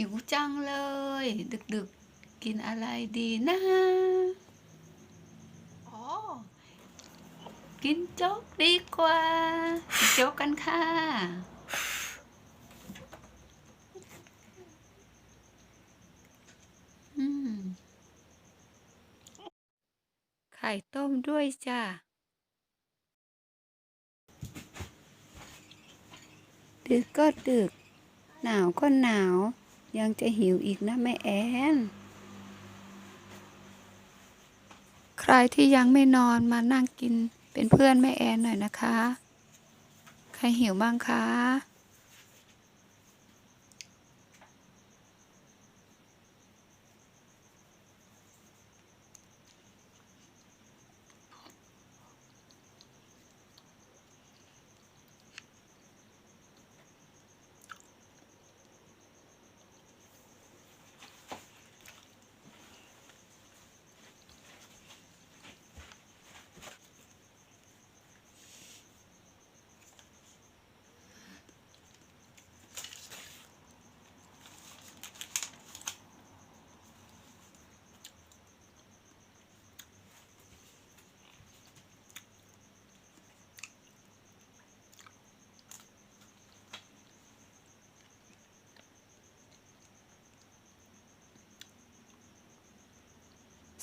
หิวจังเลย ดึกๆกินอะไรดีนะอ๋อกินโจ๊กดีกว่ากินโจ๊กกันค่ะ อืม ไข่ต้มด้วยจ้ะดึกก็ดึก หนาวก็หนาว ยังจะหิวอีกนะแม่แอน ใครที่ยังไม่นอนมานั่งกินเป็นเพื่อนแม่แอนหน่อยนะคะ ใครหิวบ้างคะ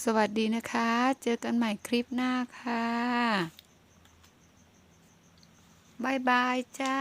สวัสดีนะคะ เจอกันใหม่คลิปหน้าค่ะบายบายจ้า